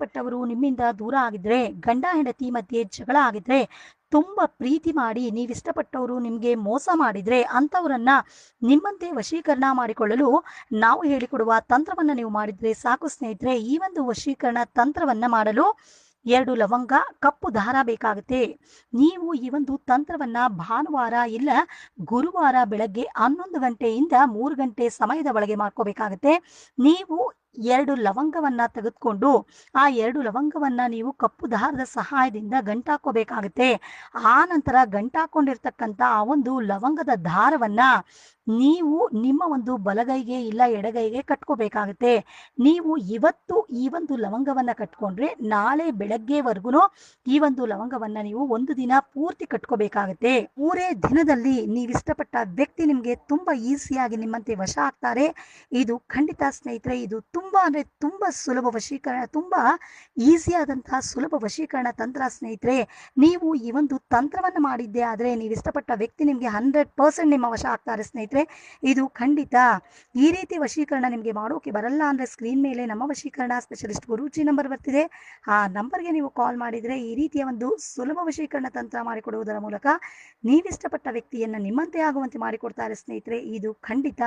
ಪಟ್ಟವರು ನಿಮ್ಮಿಂದ ದೂರ ಆಗಿದ್ರೆ, ಗಂಡ ಹೆಂಡತಿ ಮಧ್ಯೆ ಜಗಳ ಆಗಿದ್ರೆ, ತುಂಬ ಪ್ರೀತಿ ಮಾಡಿ, ನೀವು ಇಷ್ಟಪಟ್ಟವರು ನಿಮಗೆ ಮೋಸ ಮಾಡಿದ್ರೆ ಅಂತವರನ್ನ ನಿಮ್ಮಂತೆ ವಶೀಕರಣ ಮಾಡಿಕೊಳ್ಳಲು ನಾವು ಹೇಳಿಕೊಡುವ ತಂತ್ರವನ್ನ ನೀವು ಮಾಡಿದ್ರೆ ಸಾಕು ಸ್ನೇಹಿತರೆ, ಈ ಒಂದು ವಶೀಕರಣ ತಂತ್ರವನ್ನ ಮಾಡಲು ಎರಡು ಲವಂಗ, ಕಪ್ಪು ದಾರ ಬೇಕಾಗುತ್ತೆ. ನೀವು ಈ ಒಂದು ತಂತ್ರವನ್ನ ಭಾನುವಾರ ಇಲ್ಲ ಗುರುವಾರ ಬೆಳಗ್ಗೆ ಹನ್ನೊಂದು ಗಂಟೆಯಿಂದ ಮೂರು ಗಂಟೆ ಸಮಯದ ಒಳಗೆ ಮಾಡ್ಕೋಬೇಕಾಗತ್ತೆ. ನೀವು ಎರಡು ಲವಂಗವನ್ನ ತೆಗೆದುಕೊಂಡು ಆ ಎರಡು ಲವಂಗವನ್ನ ನೀವು ಕಪ್ಪು ದಾರದ ಸಹಾಯದಿಂದ ಗಂಟಾಕೋಬೇಕಾಗುತ್ತೆ. ಆ ನಂತರ ಗಂಟಾಕೊಂಡಿರ್ತಕ್ಕಂಥ ಆ ಒಂದು ಲವಂಗದ ದಾರವನ್ನ ನೀವು ನಿಮ್ಮ ಒಂದು ಬಲಗೈಗೆ ಇಲ್ಲ ಎಡಗೈಗೆ ಕಟ್ಕೋಬೇಕಾಗುತ್ತೆ. ನೀವು ಇವತ್ತು ಈ ಒಂದು ಲವಂಗವನ್ನ ಕಟ್ಕೊಂಡ್ರೆ ನಾಳೆ ಬೆಳಗ್ಗೆವರೆಗೂ ಈ ಒಂದು ಲವಂಗವನ್ನ ನೀವು ಒಂದು ದಿನ ಪೂರ್ತಿ ಕಟ್ಕೋಬೇಕಾಗುತ್ತೆ. ಮೂರೇ ದಿನದಲ್ಲಿ ನೀವು ಇಷ್ಟಪಟ್ಟ ವ್ಯಕ್ತಿ ನಿಮಗೆ ತುಂಬಾ ಈಸಿಯಾಗಿ ನಿಮ್ಮಂತೆ ವಶ ಆಗ್ತಾರೆ. ಇದು ಖಂಡಿತ ಸ್ನೇಹಿತರೆ, ಇದು ತುಂಬಾ ಅಂದರೆ ತುಂಬಾ ಸುಲಭ ವಶೀಕರಣ, ತುಂಬಾ ಈಸಿಯಾದಂತಹ ಸುಲಭ ವಶೀಕರಣ ತಂತ್ರ ಸ್ನೇಹಿತರೆ, ನೀವು ಈ ಒಂದು ತಂತ್ರವನ್ನು ಮಾಡಿದ್ದೆ ಆದರೆ ನೀವು ಇಷ್ಟಪಟ್ಟ ವ್ಯಕ್ತಿ ನಿಮಗೆ ಹಂಡ್ರೆಡ್ ಪರ್ಸೆಂಟ್ ನಿಮ್ಮ ವಶ ಆಗ್ತಾರೆ ಸ್ನೇಹಿತರೆ. ಇದು ಖಂಡಿತ ಈ ರೀತಿ ವಶೀಕರಣ ನಿಮಗೆ ಮಾಡೋಕೆ ಬರಲ್ಲ ಅಂದರೆ ಸ್ಕ್ರೀನ್ ಮೇಲೆ ನಮ್ಮ ವಶೀಕರಣ ಸ್ಪೆಷಲಿಸ್ಟ್ ಗುರೂಜಿ ನಂಬರ್ ಬರ್ತಿದೆ. ಆ ನಂಬರ್ಗೆ ನೀವು ಕಾಲ್ ಮಾಡಿದರೆ ಈ ರೀತಿಯ ಒಂದು ಸುಲಭ ವಶೀಕರಣ ತಂತ್ರ ಮಾಡಿಕೊಡುವುದರ ಮೂಲಕ ನೀವಿಷ್ಟಪಟ್ಟ ವ್ಯಕ್ತಿಯನ್ನು ನಿಮ್ಮಂತೆ ಆಗುವಂತೆ ಮಾಡಿಕೊಡ್ತಾರೆ ಸ್ನೇಹಿತರೆ. ಇದು ಖಂಡಿತ